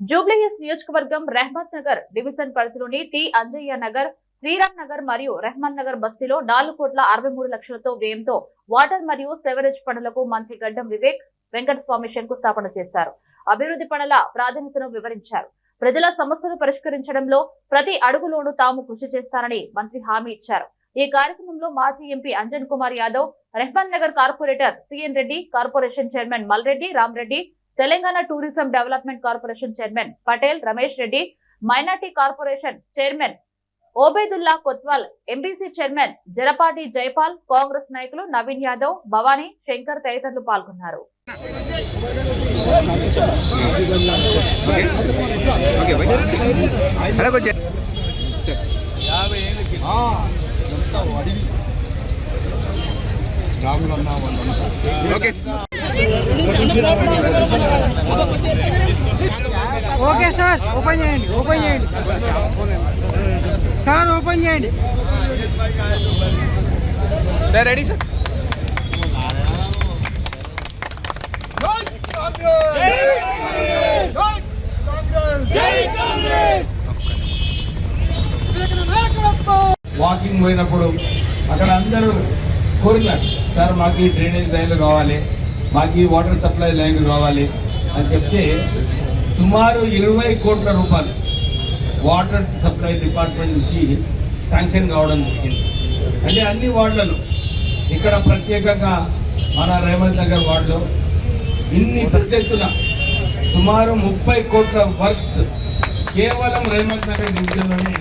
జూబ్లీహిల్స్ నియోజకవర్గం రెహమత్ నగర్ డివిజన్ పరిధిలోని టి. అంజయ్య నగర్ శ్రీరామ్ నగర్ మరియు రెహమాన్ నగర్ బస్తీలో నాలుగు కోట్ల అరవై మూడు లక్షలతో వ్యయంతో వాటర్ మరియు సెవరేజ్ పనులకు మంత్రి గడ్డం వివేక్ వెంకటస్వామి శంకుస్థాపన చేశారు. అభివృద్ధి పనుల ప్రాధాన్యతను వివరించారు. ప్రజల సమస్యలు పరిష్కరించడంలో ప్రతి అడుగులోనూ తాము కృషి చేస్తానని మంత్రి హామీ ఇచ్చారు. ఈ కార్యక్రమంలో మాజీ MP Anjan Kumar Yadav Rahman Nagar corporator C N Reddy corporation chairman Malreddy Ramreddy Telangana tourism development corporation chairman Patel Ramesh Reddy minority corporation chairman Obaidullah Kotwal MBC chairman Jarapati Jaipal Congress నాయకులు నవీన్ యాదవ్ భవానీ శంకర్ తదితరులు పాల్గొన్నారు. Okay. Okay sir open చేయండి open చేయండి. Sir open చేయండి. Sir ready sir. Walking పోయినప్పుడు అక్కడ అందరూ కోరినారు sir మాకు ఈ డ్రైనేజ్ లైన్లు కావాలి. మాకు ఈ వాటర్ సప్లై లైన్ కావాలి అని చెప్తే సుమారు ఇరవై కోట్ల రూపాయలు వాటర్ సప్లై డిపార్ట్మెంట్ నుంచి శాంక్షన్ కావడం జరిగింది. అంటే అన్ని వార్డులలో ఇక్కడ ప్రత్యేకంగా మన రేవంత్ నగర్ వార్డులో ఇన్ని పెద్ద ఎత్తున సుమారు ముప్పై కోట్ల వర్క్స్ కేవలం రేవంత్ నగర్ డివిజన్లోనే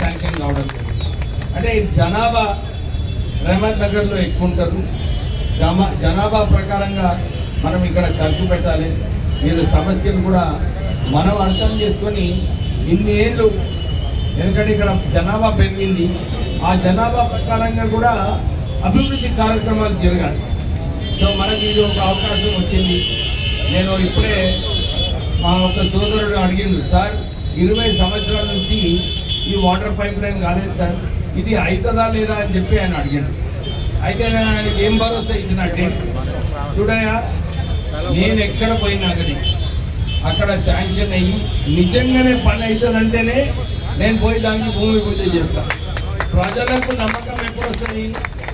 శాంక్షన్ కావడం జరిగింది. అంటే జనాభా రేవంత్ నగర్లో ఎక్కువ ఉంటారు. జమ జనాభా ప్రకారంగా మనం ఇక్కడ ఖర్చు పెట్టాలి. వీళ్ళ సమస్యను కూడా మనం అర్థం చేసుకొని ఇన్ని ఏళ్ళు ఎందుకంటే ఇక్కడ జనాభా పెరిగింది. ఆ జనాభా ప్రకారంగా కూడా అభివృద్ధి కార్యక్రమాలు జరగాలి. సో మనకి ఇది ఒక అవకాశం వచ్చింది. నేను ఇప్పుడే మా ఒక సోదరుడు అడిగిండు సార్ ఇరవై సంవత్సరాల నుంచి ఈ వాటర్ పైప్ లైన్ కాలేదు సార్. ఇది అవుతుందా లేదా అని చెప్పి ఆయన అడిగాడు. అయితే ఆయనకి ఏం భరోసా ఇచ్చినట్టే చూడయా నేను ఎక్కడ పోయినా కానీ అక్కడ శాంక్షన్ అయ్యి నిజంగానే పని అవుతుందంటేనే నేను పోయి దానికి భూమి పూజ చేస్తాను ప్రజలకు నమ్మకం ఎప్పుడు వస్తుంది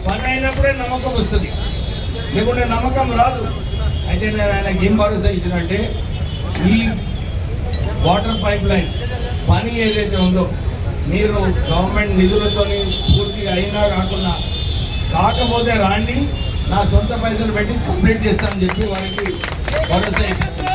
పని అయినప్పుడే నమ్మకం వస్తుంది. లేకుంటే నమ్మకం రాదు. అయితే నేను ఆయనకి ఏం భరోసా ఇచ్చినంటే ఈ వాటర్ పైప్ లైన్ పని ఏదైతే ఉందో మీరు గవర్నమెంట్ నిధులతో పూర్తి అయినా కాకుండా కాకపోతే రాండి నా సొంత పైసలు పెట్టి కంప్లీట్ చేస్తానని చెప్పి వారికి భరోసా ఇచ్చాను